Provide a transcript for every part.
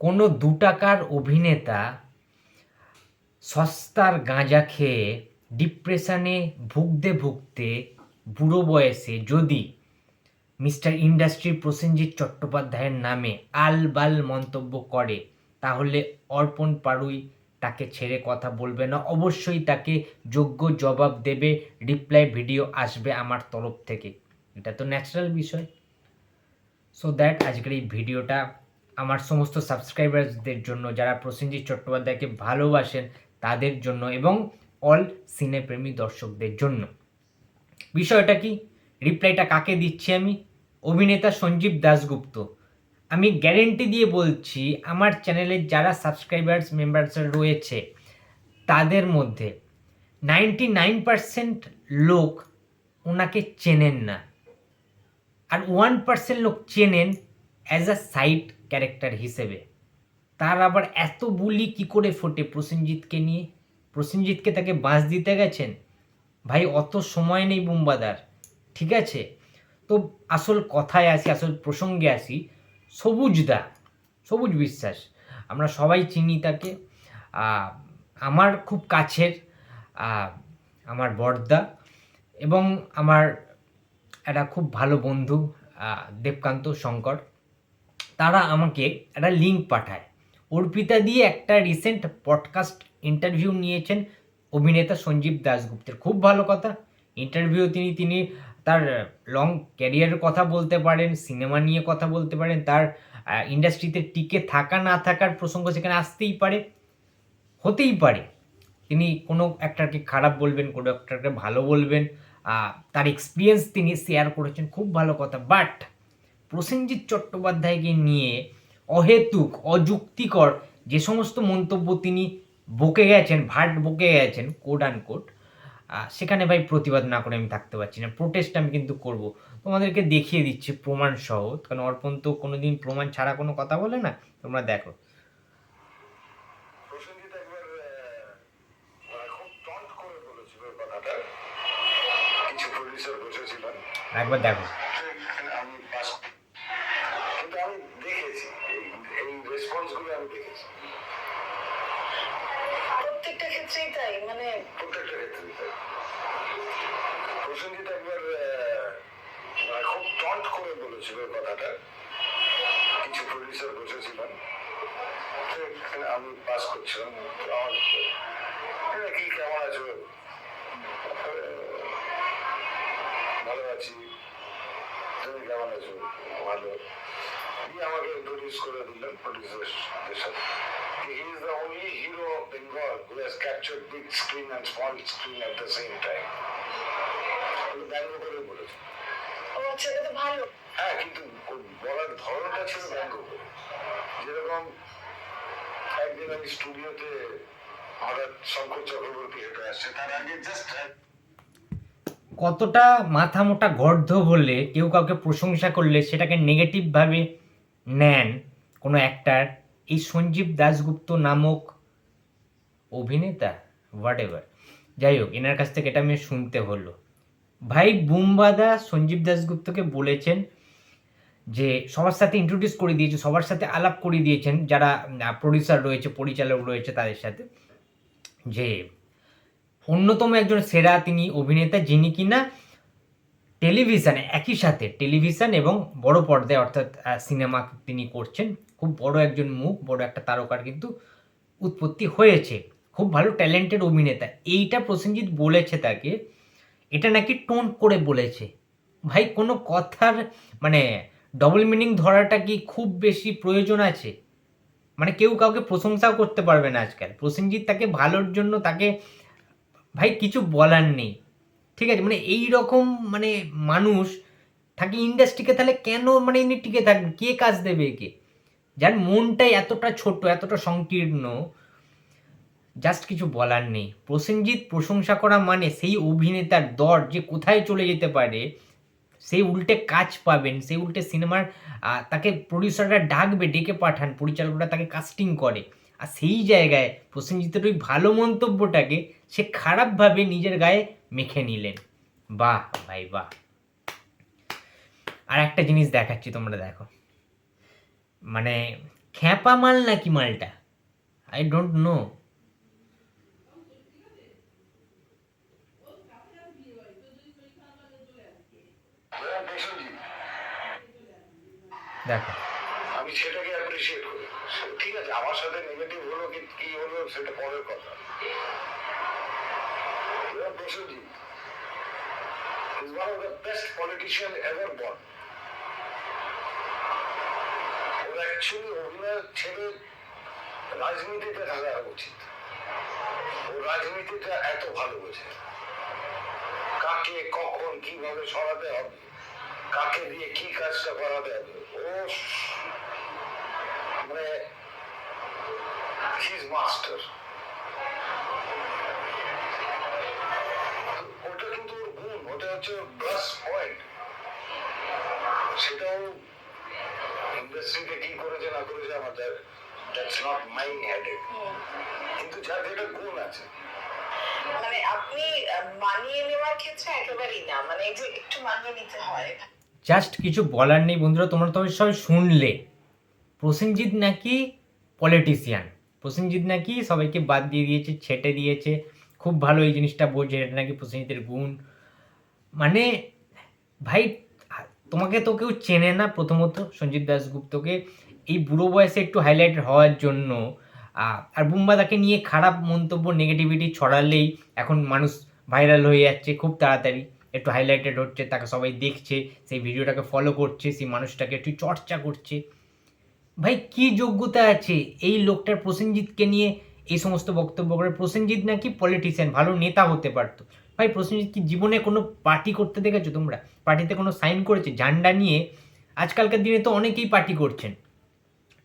কোনো দু টাকার অভিনেতা সস্তার গাঁজা খেয়ে ডিপ্রেশনে ভুগতে ভুগতে বুড়ো বয়সে যদি মিস্টার ইন্ডাস্ট্রি প্রসেনজিৎ চট্টোপাধ্যায়ের নামে আলবাল মন্তব্য করে, তাহলে অর্পণ পাড়ুই তাকে ছেড়ে কথা বলবে না। অবশ্যই তাকে যোগ্য জবাব দেবে, রিপ্লাই ভিডিও আসবে আমার তরফ থেকে। এটা তো ন্যাচারাল বিষয়। সো দ্যাট আজকের এই ভিডিওটা আমার সমস্ত সাবস্ক্রাইবারদের জন্য, যারা প্রসেনজিৎ চট্টোপাধ্যায়কে ভালোবাসেন, তাদের জন্য এবং অল সিনেপ্রেমী দর্শকদের জন্য। বিষয়টা কি? রিপ্লাইটা কাকে দিচ্ছি আমি? অভিনেতা সঞ্জীব দাশগুপ্ত। আমি গ্যারেন্টি দিয়ে বলছি, আমার চ্যানেলের যারা সাবস্ক্রাইবার্স মেম্বার্স রয়েছে, তাদের মধ্যে নাইনটি নাইন পার্সেন্ট লোক ওনাকে চেনেন না। আর ওয়ান পার্সেন্ট লোক চেনেন অ্যাজ আ সাইড ক্যারেক্টার হিসেবে। তার আবার এত বুলি কি করে ফোটে প্রসেনজিৎকে নিয়ে? প্রসেনজিৎকে তাকে বাঁশ দিতে গেছেন? ভাই, অত সময় নেই বুম্বাদার, ঠিক আছে? তো আসল কথায় আসি, আসল প্রসঙ্গে আসি সবুজদা সবুজ বিশ্বাস, আমরা সবাই চিনি তাকে। আমার খুব কাছের আমার বড়দা এবং আমার একটা খুব ভালো বন্ধু দেবকান্ত শঙ্কর। তারা আমাকে একটা লিঙ্ক পাঠায়। অর্পিতা দিয়ে একটা রিসেন্ট পডকাস্ট ইন্টারভিউ নিয়েছেন অভিনেতা সঞ্জীব দাশগুপ্তের। খুব ভালো কথা। ইন্টারভিউ তিনি তিনি তার লং ক্যারিয়ারের কথা বলতে পারেন সিনেমা নিয়ে কথা বলতে পারেন, তার ইন্ডাস্ট্রিতে টিকে থাকা, না থাকার প্রসঙ্গ সেখানে আসতেই পারে। হতেই পারে। তিনি কোনো একটাকে খারাপ বলবেন, কোনো একটাকে ভালো বলবেন তার এক্সপিরিয়েন্স তিনি শেয়ার করেছেন, খুব ভালো কথা। বাট প্রসেনজিৎ চট্টোপাধ্যায়কে নিয়ে অহেতুক অযুক্তিকর যে সমস্ত মন্তব্য তিনি বকে গেছেন ভাট বকে গেছেন কোড অ্যান্ড কোড সেখানে ভাই প্রতিবাদ না করে আমি থাকতে পারছি না। প্রোটেস্ট আমি কিন্তু করব। তোমাদেরকে দেখিয়ে দিচ্ছি প্রমাণ সহ কারণ অর্পণ তো কোনোদিন প্রমাণ ছাড়া কোনো কথা বলে না তোমরা দেখো। একবার আহ, মানে খুব টন্ট করে বলেছিল এই কথাটা কিছু প্রডিউসার বসেছিলেন একবার দেখো আমি পাস কিন্তু আমি দেখেছি এই- এই রেসপন্সগুলো আমি দেখেছি প্রত্যেকটা ক্ষেত্রেই তাই মানে প্রত্যেকটা ক্ষেত্রে তাই আহ, মানে খুব টন্ট করে বলেছিল কথাটা। কিছু প্রডিউসার এখানে আমি পাস করছিলাম। কি কেমন আছো? ভালো আছি। তুমি কেমন আছো? ভালো। দিয়ে আমাকে ইন্ট্রোডিউস করে দিলেন প্রডিউসারদের সাথে। Hero of Bengal who has captured big screen and small screen at the same time ব্যঙ্গ করে বলেছে। ও আচ্ছা এটা তো ভালো। হ্যাঁ কিন্তু বলার ধরনটা ছিল ব্যঙ্গ করে যেরকম একদিন আমি স্টুডিওতে হঠাৎ শঙ্কর চক্রবর্তী হেঁটে আসছে তার আগে জাস্ট কতটা মাথা মোটা গর্ধ হলে কেউ কাউকে প্রশংসা করলে সেটাকে নেগেটিভভাবে নেন কোনো অ্যাক্টার এই সঞ্জীব দাশগুপ্ত নামক অভিনেতা হোয়াট এভার যাই হোক এনার কাছ থেকে এটা আমি শুনতে হলো। ভাই বুম্বাদা সঞ্জীব দাশগুপ্তকে বলেছেন যে সবার সাথে ইন্ট্রোডিউস করে দিয়েছে, সবার সাথে আলাপ করে দিয়েছেন, যারা প্রডিউসার রয়েছে, পরিচালক রয়েছে তাদের সাথে, যে অন্যতম একজন সেরা তিনি অভিনেতা যিনি কিনা টেলিভিশনে, একই সাথে টেলিভিশন এবং বড় পর্দায় অর্থাৎ সিনেমা তিনি করছেন। খুব বড় একজন মুখ, বড় একটা তারকার কিন্তু উৎপত্তি হয়েছে। খুব ভালো ট্যালেন্টেড অভিনেতা। এইটা প্রসেনজিৎ বলেছে তাকে এটা নাকি টোন করে বলেছে। ভাই, কোনো কথার মানে ডবল মিনিং ধরাটা কি খুব বেশি প্রয়োজন আছে? মানে কেউ কাউকে প্রশংসাও করতে পারবে না আজকাল। প্রসেনজিৎ তাকে ভালোর জন্য তাকে, ভাই, কিছু বলার নেই। ঠিক আছে? মানে এই রকম মানে মানুষ থাকে ইন্ডাস্ট্রিকে তাহলে কেন মানে ইনি টিকে থাকবে কে কাজ দেবে একে? যার মনটাই এতটা ছোট, এতটা সংকীর্ণ জাস্ট কিছু বলার নেই। প্রসেনজিৎ প্রশংসা করা মানে সেই অভিনেতার দর যে কোথায় চলে যেতে পারে, সেই উল্টে কাজ পাবেন, সেই উল্টে সিনেমার তাকে প্রডিউসাররা ডাকবে, ডেকে পাঠান, পরিচালকরা তাকে কাস্টিং করে। আর সেই জায়গায় প্রসেনজিতের ওই ভালো মন্তব্যটাকে সে খারাপভাবে নিজের গায়ে মেখে নিলেন। বাহ ভাই, বাহ। আর একটা জিনিস দেখাচ্ছি, তোমরা দেখো। মানে খ্যাপা মাল নাকি মালটা? আই ডোন্ট নো এবার প্রসেনজিৎ দেখো। আমি সেটাকে অ্যাপ্রিসিয়েট করি। ঠিক আছে, আমার সাথে নেগেটিভ হলো কি কি হলো সেটা পরের কথা। born. ওর অ্যাকচুয়ালি অভিনয় ছেড়ে রাজনীতিতে থাকা উচিত। ও রাজনীতিটা এত ভালো বোঝে কাকে, কখন, কীভাবে সরাতে হবে? কাকে দিয়ে কি কাজটা করাতে হবে? ও মানে হিজ মাস্টার ওটা কিন্তু ওর গুণ ওটা হচ্ছে প্লাস পয়েন্ট সেটাও ইন্ডাস্ট্রিতে কি করেছে না করেছে আমার দ্যাটস নট মাই হেডেড কিন্তু যার যেটা গুণ আছে। মানে আপনি মানিয়ে নেওয়ার ক্ষেত্রে একেবারেই না। মানে যে একটু মানিয়ে নিতে হয়। জাস্ট কিছু বলার নেই বন্ধুরা, তোমরা তো সবাই শুনলে। প্রসেনজিৎ নাকি পলিটিশিয়ান প্রসেনজিৎ নাকি সবাইকে বাদ দিয়ে দিয়েছে, ছেটে দিয়েছে। খুব ভালো এই জিনিসটা বোঝে এটা নাকি প্রসেনজিতের গুণ। মানে ভাই, তোমাকে তো কেউ চেনে না প্রথমত সঞ্জিত দাসগুপ্তকে এই বুড়ো বয়সে একটু হাইলাইট হওয়ার জন্য আর বুম্বাদাকে নিয়ে খারাপ মন্তব্য নেগেটিভিটি ছড়ালেই এখন মানুষ ভাইরাল হয়ে যাচ্ছে খুব তাড়াতাড়ি। একটু হাইলাইটেড হচ্ছে, তাকে সবাই দেখছে, সেই ভিডিওটাকে ফলো করছে, সেই মানুষটাকে একটু চর্চা করছে। ভাই, কি যোগ্যতা আছে এই লোকটার প্রসেনজিৎকে নিয়ে? এই সমস্ত বক্তব্য করে প্রসেনজিৎ নাকি পলিটিশিয়ান ভালো নেতা হতে পারতো। ভাই, প্রসেনজিৎ কি জীবনে কোনো পার্টি করতে দেখেছ তোমরা? পার্টিতে কোনো সাইন করেছে? ঝান্ডা নিয়ে আজকালকার দিনে তো অনেকেই পার্টি করছেন।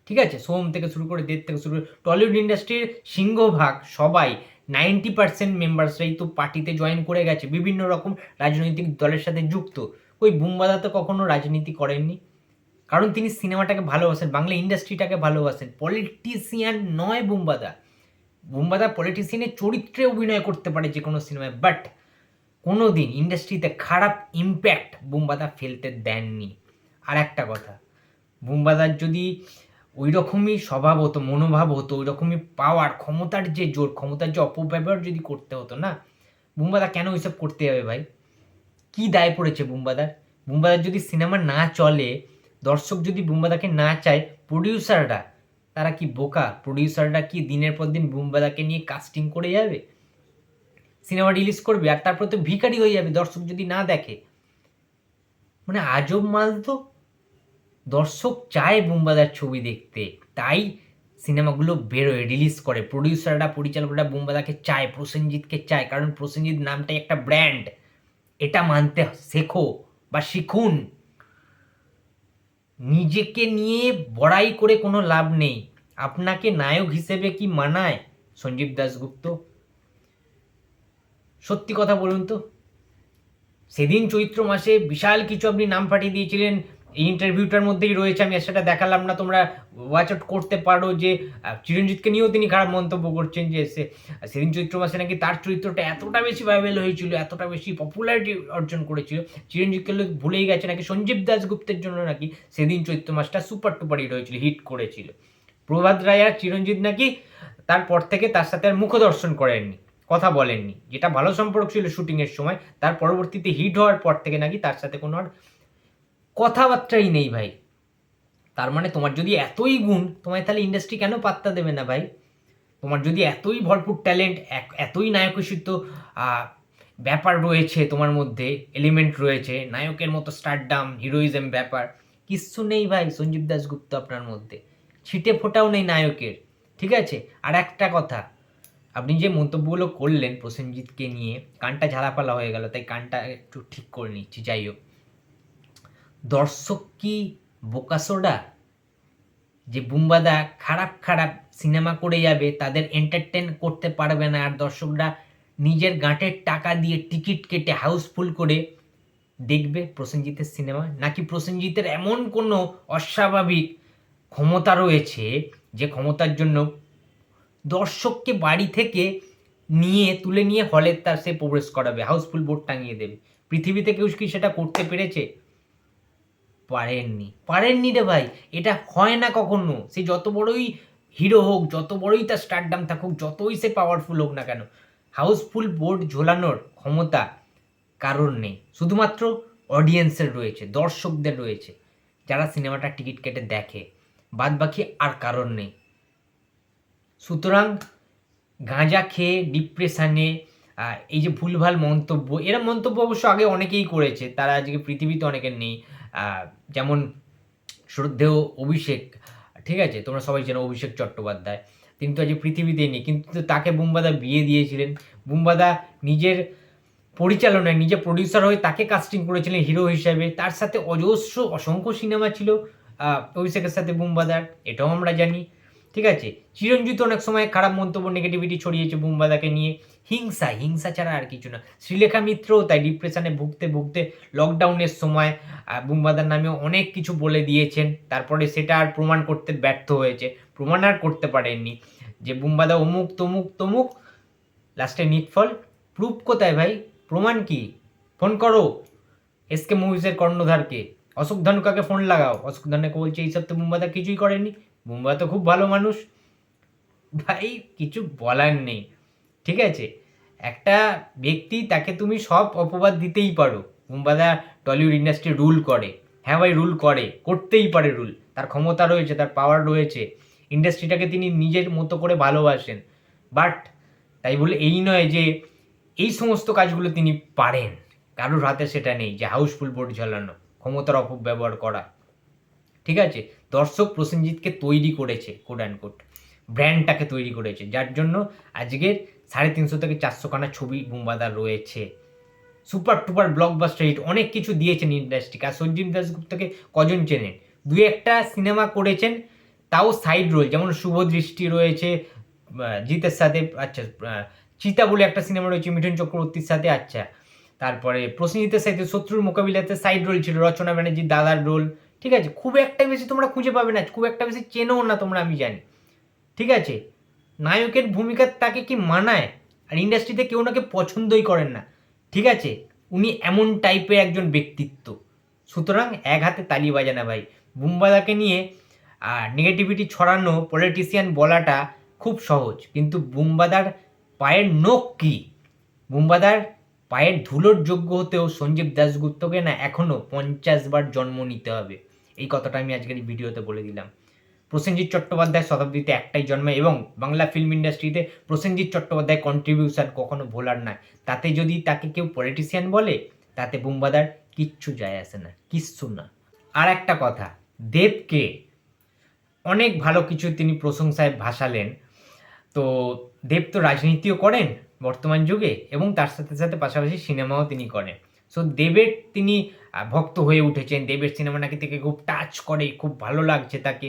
ঠিক আছে? সোম থেকে শুরু করে দেড় থেকে শুরু করে টলিউড ইন্ডাস্ট্রির সিংহভাগ সবাই নাইনটি পার্সেন্ট মেম্বার্সরাই তো পার্টিতে জয়েন করে গেছে। বিভিন্ন রকম রাজনৈতিক দলের সাথে যুক্ত। ওই বুম্বাদা তো কখনো রাজনীতি করেননি। কারণ তিনি সিনেমাটাকে ভালোবাসেন, বাংলা ইন্ডাস্ট্রিটাকে ভালোবাসেন। পলিটিশিয়ান নয় বুম্বাদা। বুম্বাদা পলিটিশিয়ানের চরিত্রে অভিনয় করতে পারে যে কোনো সিনেমায় বাট কোনো দিন ইন্ডাস্ট্রিতে খারাপ ইম্প্যাক্ট বুম্বাদা ফেলতে দেননি। আর একটা কথা বুম্বাদার যদি ওই রকমই স্বভাব হতো, মনোভাব হতো ওই রকমই পাওয়ার ক্ষমতার যে জোর, ক্ষমতার যে অপব্যবহার যদি করতে হতো না, বুম্বাদা কেন ওইসব করতে যাবে ভাই? কি দায় পড়েছে বুম্বাদার? বুম্বাদার যদি সিনেমা না চলে, দর্শক যদি বুম্বাদাকে না চায় প্রডিউসাররা তারা কি বোকা? প্রডিউসাররা কি দিনের পর দিন বুম্বাদাকে নিয়ে কাস্টিং করে যাবে? সিনেমা রিলিজ করবে, আর তারপর তো ভিখারি হয়ে যাবে, দর্শক যদি না দেখে। মানে আজব মাল তো। দর্শক চায় বুম্বাদার ছবি দেখতে, তাই সিনেমাগুলো বেরোয় রিলিজ করে। প্রডিউসাররা পরিচালকরা বুম্বাদাকে চায়, প্রসেনজিৎকে চায়, কারণ প্রসেনজিৎ নামটাই একটা ব্র্যান্ড এটা মানতে শেখো বা শিখুন। নিজেকে নিয়ে বড়াই করে কোনো লাভ নেই। আপনাকে নায়ক হিসেবে কি মানায়? সঞ্জীব দাশগুপ্ত। সত্যি কথা বলুন তো, সেদিন চৈত্র মাসে বিশাল কিছু আপনি নাম পাঠিয়ে দিয়েছিলেন ইন্টারভিউটার মধ্যেই রয়েছে, আমি সেটা দেখালাম না, তোমরা ওয়াচ আউট করতে পারো যে চিরঞ্জিতকে নিয়েও তিনি খারাপ মন্তব্য করছেন যে সে, সেদিন চৈত্র মাসে নাকি তার চরিত্রটা এতটা বেশি ভাইরাল হয়েছিল, এতটা বেশি পপুলারিটি অর্জন করেছিল, চিরঞ্জিতকে লোক ভুলেই গেছে নাকি সঞ্জীব দাসগুপ্তের জন্য নাকি সেদিন চৈত্র মাসটা সুপার টুপার হিট হয়েছিল হিট করেছিল। প্রভাত রায় আর চিরঞ্জিত নাকি তারপর থেকে তার সাথে আর মুখদর্শন করেননি, কথা বলেননি। যেটা ভালো সম্পর্ক ছিল শুটিংয়ের সময়, তার পরবর্তীতে হিট হওয়ার পর থেকে নাকি তার সাথে কোনো আর কথাবার্তাই নেই ভাই। তার মানে তোমার যদি এতই গুণ, তোমায় তাহলে ইন্ডাস্ট্রি কেন পাত্তা দেবে না ভাই? তোমার যদি এতই ভরপুর ট্যালেন্ট এতই নায়কসিত ব্যাপার রয়েছে তোমার মধ্যে এলিমেন্ট রয়েছে, নায়কের মতো স্টারডাম হিরোইজম ব্যাপার, কিচ্ছু নেই ভাই সঞ্জীব দাসগুপ্ত আপনার মধ্যে। ছিটে ফোটাও নেই নায়কের, ঠিক আছে? আর একটা কথা, আপনি যে মন্তব্যগুলো করলেন প্রসেনজিৎকে নিয়ে, কানটা ঝালাপালা হয়ে গেল, তাই কানটা একটু ঠিক করে নিচ্ছি, যাই হোক। দর্শক কি বোকাসোডা যে বুম্বাদা খারাপ খারাপ সিনেমা করে যাবে, তাদের এন্টারটেন করতে পারবে না। আর দর্শকরা নিজের গাঁটের টাকা দিয়ে টিকিট কেটে হাউসফুল করে দেখবে প্রসেনজিতের সিনেমা। নাকি প্রসেনজিতের এমন কোনো অস্বাভাবিক ক্ষমতা রয়েছে, যে ক্ষমতার জন্য দর্শককে বাড়ি থেকে নিয়ে, তুলে নিয়ে হলের তার সে প্রবেশ করাবে হাউসফুল বোর্ড টাঙিয়ে দেবে। পৃথিবীতে কেউ কি সেটা করতে পেরেছে? পারেননি। পারেননি রে ভাই, এটা হয় না কখনো। সে যত বড়ই হিরো হোক, যত বড়ই তার স্টারডাম থাকুক, যতই সে পাওয়ারফুল হোক না কেন হাউসফুল বোর্ড ঝোলানোর ক্ষমতা কারণ নেই। শুধুমাত্র অডিয়েন্সের রয়েছে, দর্শকদের রয়েছে, যারা সিনেমাটা টিকিট কেটে দেখে বাদ বাকি আর কারণ নেই। সুতরাং গাঁজা খেয়ে ডিপ্রেশনে এই যে ভুলভাল মন্তব্য, এরা মন্তব্য অবশ্য আগে অনেকেই করেছে, তারা আজকে পৃথিবীতে অনেকের নেই। যেমন শ্রদ্ধেয় অভিষেক, ঠিক আছে? তোমরা সবাই জানো অভিষেক চট্টোপাধ্যায়। তিনি তো আজ পৃথিবীতে নেই, কিন্তু তাকে বুম্বাদা বিয়ে দিয়েছিলেন। বুম্বাদা নিজের পরিচালনায় নিজে প্রডিউসার হয়ে তাকে কাস্টিং করেছিলেন হিরো হিসাবে। তার সাথে অজস্র, অসংখ্য সিনেমা ছিল অভিষেকের সাথে বুম্বাদার। এটাও আমরা জানি। ঠিক আছে? চিরঞ্জিত অনেক সময় খারাপ মন্তব্য নেগেটিভিটি ছড়িয়েছে বুম্বাদাকে নিয়ে। হিংসা হিংসা ছাড়া আর কিছু না। শ্রীলেখা মিত্রও তাই ডিপ্রেশনে ভুগতে ভুগতে লকডাউনের সময় বুম্বাদার নামে অনেক কিছু বলে দিয়েছেন। তারপরে সেটা আর প্রমাণ করতে ব্যর্থ হয়েছে। প্রমাণ আর করতে পারেননি। যে বুম্বাদা অমুক, তমুক তমুক, লাস্টে নিটফল। প্রুফ কোথায় ভাই? প্রমাণ কি? ফোন করো। এসকে মুভিজের কর্ণধারকে। অশোক ধানুকাকে ফোন লাগাও। অশোক ধানুকা বলছে, এইসব তো বুম্বাদা কিছুই করেনি বুম্বা তো খুব ভালো মানুষ। ভাই, কিছু বলার নেই। ঠিক আছে? একটা ব্যক্তি তাকে তুমি সব অপবাদ দিতেই পারো। বুম্বাদা টলিউড ইন্ডাস্ট্রি রুল করে। হ্যাঁ ভাই, রুল করে। করতেই পারে রুল। তার ক্ষমতা রয়েছে, তার পাওয়ার রয়েছে। ইন্ডাস্ট্রিটাকে তিনি নিজের মতো করে ভালোবাসেন। বাট, তাই বলে এই নয় যে এই সমস্ত কাজগুলো তিনি পারেন। কারোর হাতে সেটা নেই যে হাউসফুল বোর্ড ঝালানো, ক্ষমতার অপব্যবহার করা। ঠিক আছে? দর্শক প্রসেনজিৎকে তৈরি করেছে কোড অ্যান্ড কোড ব্র্যান্ডটাকে তৈরি করেছে, যার জন্য আজকের সাড়ে তিনশো থেকে চারশো খানা ছবি বুম্বাদার রয়েছে। সুপার টুপার ব্লকবাস্টার হিট অনেক কিছু দিয়েছেন ইন্ডাস্ট্রিকে আর সঞ্জীব দাসগুপ্তকে কজন চেনেন? দু একটা সিনেমা করেছেন, তাও সাইড রোল যেমন শুভ দৃষ্টি রয়েছে জিতের সাথে আচ্ছা চিতা বলে একটা সিনেমা রয়েছে, মিঠুন চক্রবর্তীর সাথে আচ্ছা। তারপরে প্রসেনজিতের সাথে শত্রুর মোকাবিলাতে সাইড রোল ছিল, রচনা ব্যানার্জির দাদার রোল ঠিক আছে? খুব একটা বেশি তোমরা খুঁজে পাবে না, খুব একটা বেশি চেনেও না তোমরা, আমি জানি। ঠিক আছে? নায়কের ভূমিকা তাকে কি মানায়? আর ইন্ডাস্ট্রিতে কেউ নাকি পছন্দই করেন না। ঠিক আছে? উনি এমন টাইপের একজন ব্যক্তিত্ব। সুতরাং এক হাতে তালি বাজে না ভাই। বুম্বাদাকে নিয়ে আর নেগেটিভিটি ছড়ানো পলিটিশিয়ান বলাটা খুব সহজ। কিন্তু বুম্বাদার পায়ের নখ কি? বুম্বাদার পায়ের ধুলোর যোগ্য হতেও সঞ্জীব দাশগুপ্তকে না এখনও পঞ্চাশ বার জন্ম নিতে হবে। এই কথাটা আমি আজকের ভিডিওতে বলে দিলাম। প্রসেনজিৎ চট্টোপাধ্যায় শতাব্দীতে একটাই জন্মে এবং বাংলা ফিল্ম ইন্ডাস্ট্রিতে প্রসেনজিৎ চট্টোপাধ্যায় কন্ট্রিবিউশন কখনো ভোলার নয়। তাতে যদি তাকে কেউ পলিটিশিয়ান বলে, তাতে বুম্বাদার কিচ্ছু যায় আসে না, কিচ্ছু না। আর একটা কথা, দেবকে অনেক ভালো কিছু তিনি প্রশংসায় ভাসালেন। তো দেব তো রাজনীতিও করেন বর্তমান যুগে এবং তার সাথে সাথে পাশাপাশি সিনেমাও তিনি করেন। সো দেবের তিনি ভক্ত হয়ে উঠেছেন। দেবের সিনেমা নাকি থেকে খুব টাচ করে, খুব ভালো লাগছে তাকে।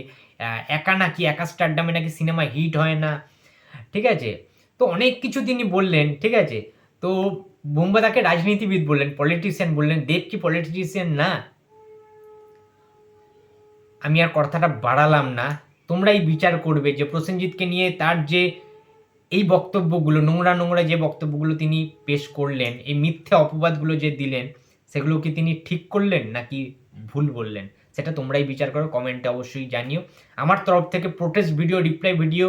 একা নাকি, একা স্টারডামে নাকি সিনেমা হিট হয় না। ঠিক আছে? তো অনেক কিছু তিনি বললেন, ঠিক আছে? তো বোম্বা তাকে রাজনীতিবিদ বললেন পলিটিশিয়ান বললেন, দেব কি পলিটিশিয়ান না? আমি আর কথাটা বাড়ালাম না। তোমরাই বিচার করবে যে প্রসেনজিৎকে নিয়ে তার যে এই বক্তব্যগুলো, নোংরা নোংরা যে বক্তব্যগুলো তিনি পেশ করলেন, এই মিথ্যে অপবাদগুলো যে দিলেন সেগুলো কি তিনি ঠিক করলেন নাকি ভুল বললেন? সেটা তোমরাই বিচার করো, কমেন্টে অবশ্যই জানিও। আমার তরফ থেকে প্রোটেস্ট ভিডিও রিপ্লাই ভিডিও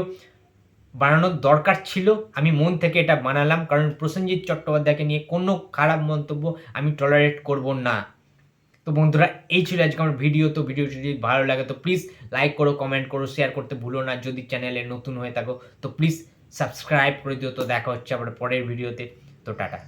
বানানোর দরকার ছিল, আমি মন থেকে এটা বানালাম, কারণ প্রসেনজিৎ চট্টোপাধ্যায়কে নিয়ে কোনো খারাপ মন্তব্য আমি টলারেট করব না। তো বন্ধুরা, এই ছিল আজকে আমার ভিডিও তো ভিডিও যদি ভালো লাগে তো প্লিজ লাইক করো কমেন্ট করো শেয়ার করতে ভুলো না। যদি চ্যানেলে নতুন হয়ে থাকো, তো প্লিজ সাবস্ক্রাইব করে দিও। তো দেখা হচ্ছে আবার পরের ভিডিওতে। তো টাটা।